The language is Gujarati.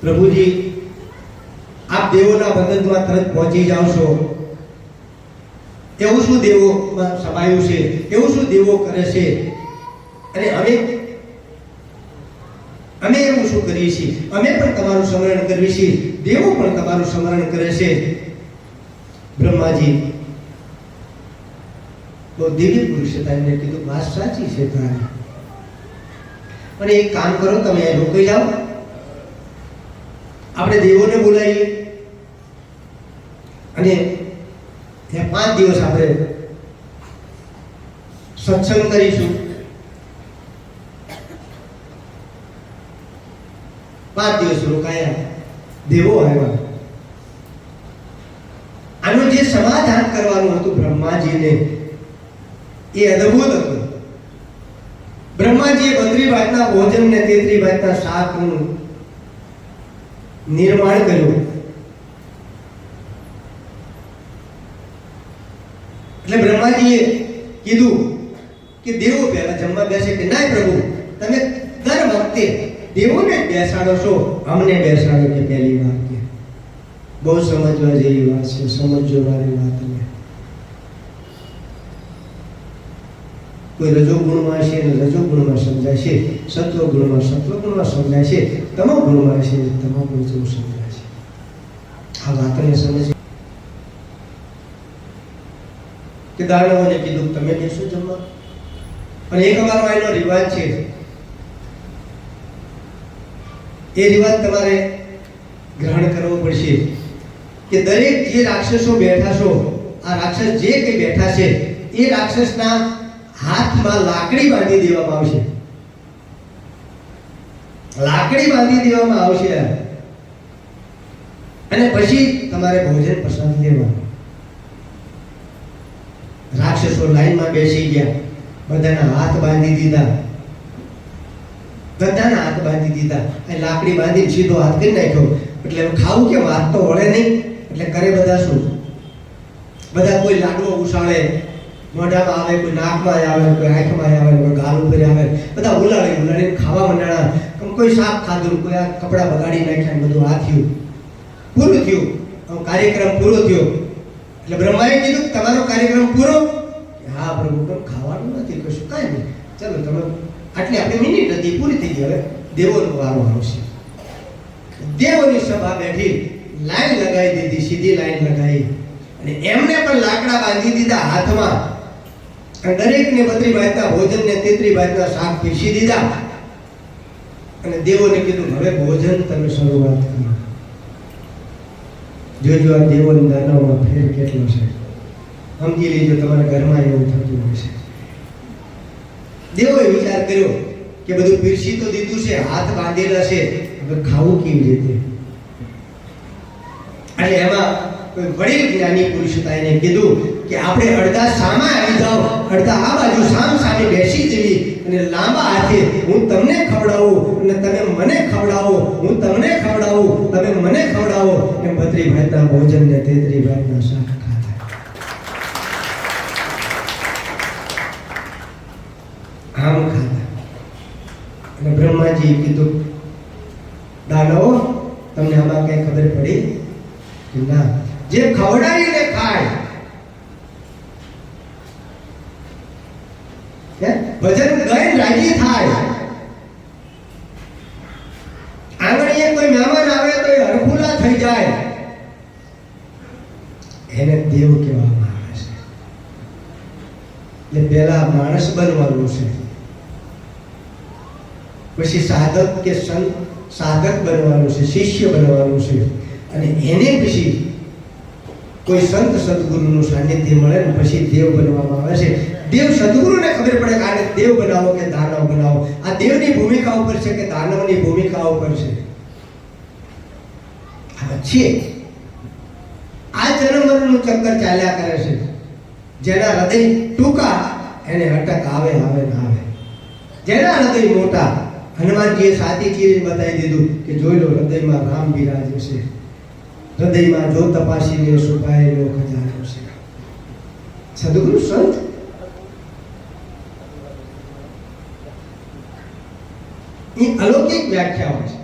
પ્રભુજી, આપ દેવોના બંધનમાં તરત પહોંચી જાઓ છો. એવું શું દેવોમાં સમાયું છે? એવું શું દેવો કરે છે? અને અમે અમે એવું શું કરીએ છીએ? અમે પણ તમારું સ્મરણ કરીએ છીએ. દેવો પણ તમારું સ્મરણ કરે છે. બ્રહ્માજી, તો દિવ્ય પુરુષ હતા એમને કીધું, વાત સાચી છે તારી. પણ એક કામ કરો, તમે રોકાઈ જાઓ. આપણે દેવોને બોલાવીએ. અને ત્યાં પાંચ દિવસ આપણે સત્સંગ કરીશું. પાંચ દિવસ રોકાયા દેવો આવ્યા. આનું જે સમાધાન કરવાનું હતું બ્રહ્માજીને, એ અદભુત હતું. બ્રહ્માજીએ બત્રી ભાતના ભોજન ને તેત્રી ભાતના શાકનું નિર્માણ કર્યું. એટલે બ્રહ્માજીએ કીધું કે દેવો પહેલા જમવા બેસે કે ના પ્રભુ, તમે દર વખતે દેવોને બેસાડો છો, અમને બેસાડો કે પહેલી વાર કે. બહુ સમજવા જેવી વાત છે સમજો મારી વાતને કોઈ રજોગુણમાં છે અને રજોગુણમાં સમજાય છે સત્વગુણમાં સત્વગુણમાં સમજાય છે, તમામ ગુણમાં છે, તમામ ગુણ સમજાય છે. આ વાતને સમજ કે દાનવોને કીધું તમે બેસો જમવા. અને એક અમારો એનો રિવાજ છે. એ રિવાજ તમારે ગ્રહણ કરવો પડશે કે દરેક જે રાક્ષસો બેઠા છો, આ રાક્ષસ જે કંઈ બેઠા છે, એ રાક્ષસના હાથમાં લાકડી બાંધી દેવામાં આવશે. લાકડી બાંધી દેવામાં આવશે. અને પછી તમારે ભોજન પસંદ લેવાનું. રાક્ષસો લાઈનમાં બેસી ગયા. બધાના હાથ બાંધી દીધા. બધાના હાથ બાંધી દીધા. અને લાકડી બાંધી સીધો હાથ કરી નાખ્યો. એટલે ખાવું કેમ? હાથ તો વળે નહીં. એટલે કરે બધા શું? બધા કોઈ લાડવો ઉછાળે. મોઢામાં આવે, કોઈ નાકમાં આવે, કોઈ આંખમાં આવે, કોઈ ગાલ ઉપર આવે. બધા ઉલાડી ઉલાડીને ખાવા આમ કોઈ શાક ખાધું, કોઈ આ કપડાં બગાડી નાખ્યા બધું આ થયું. પૂરું થયું. કાર્યક્રમ પૂરો થયો. એટલે બ્રહ્માએ કીધું તમારો કાર્યક્રમ પૂરો? હા, પ્રભુ, પણ ખાવાનું નથી, કશું, કાંઈ નહીં. ચલો, તમે આટલી આપણે મિનિટ હતી, પૂરી થઈ ગઈ હવે. દેવોનો વારો આવશે. દેવોની સભા બેઠી, લાઈન લગાવી દીધી, સીધી લાઈન લગાવી. અને એમને પણ લાકડા બાંધી દીધા હાથમાં. દરેકને બત્રી બાજના ભોજન ને તેત્રી બાજના શાક પીસી દીધા. અને દેવોને કીધું, હવે ભોજન તમે શરૂઆત કરો. જોજો આ દેવોની દાનવમાં ફેર કેટલો છે. સમજી લેજો, તમારા ઘરમાં એવું થતું હોય છે. દેવોએ વિચાર કર્યો કે બધું પીરસી તો દીધું છે, હાથ બાંધેલા છે, હવે ખાવું કેવી રીતે? અને એમાં કોઈ વડીલ જ્ઞાની પુરુષ હતા એને કીધું કે આપણે અડધા સામા આવી જાઓ, અડધા આ બાજુ સામ સામે બેસી જવી અને લાંબા હાથે હું તમને ખવડાવું અને તમે મને ખવડાવો, હું તમને ખવડાવું, તમે મને ખવડાવો. એમ બત્રી ભાઈના ભોજન ને તેત્રી ભાતના શાક આમ ખાતા અને બ્રહ્માજી કીધું દાનવો તમને આમાં કઈ ખબર પડી? ના. જે ખવડાવીને ખાય? ભજન ગઈ રાજી થાય. આંગણીએ કોઈ મહેમાન આવે તો એ હરખુલા થઈ જાય. એને દેવ કહેવામાં આવે છે. એટલે પહેલા માણસ બનવાનું છે. પછી સાધક કે સંત સાધક બનવાનું છે, શિષ્ય બનવાનું છે. અને એને પછી કોઈ સંત સદગુરુનું સાનિધ્ય મળે ને પછી દેવ બનવામાં આવે છે. દેવ સદગુરુને ખબર પડે કે આને દેવ બનાવો કે દાનવ બનાવો. આ દેવની ભૂમિકા ઉપર છે કે દાનવની ભૂમિકા ઉપર છે? આ છે આ જન્મ ચક્કર ચાલ્યા કરે છે. જેના હૃદય ટૂંકા, એને અટક આવે આવે ને આવે. જેના હૃદય મોટા, હનુમાનજીએ સાચી ચીજ બતાવી દીધું કે જોઈ લો હૃદયમાં રામ બિરાજે છે. હૃદયમાં જો તપાસીને સુપાયેલો ખજાનો છે. સદગુરુ સંત? એ અલૌકિક વ્યાખ્યાઓ છે.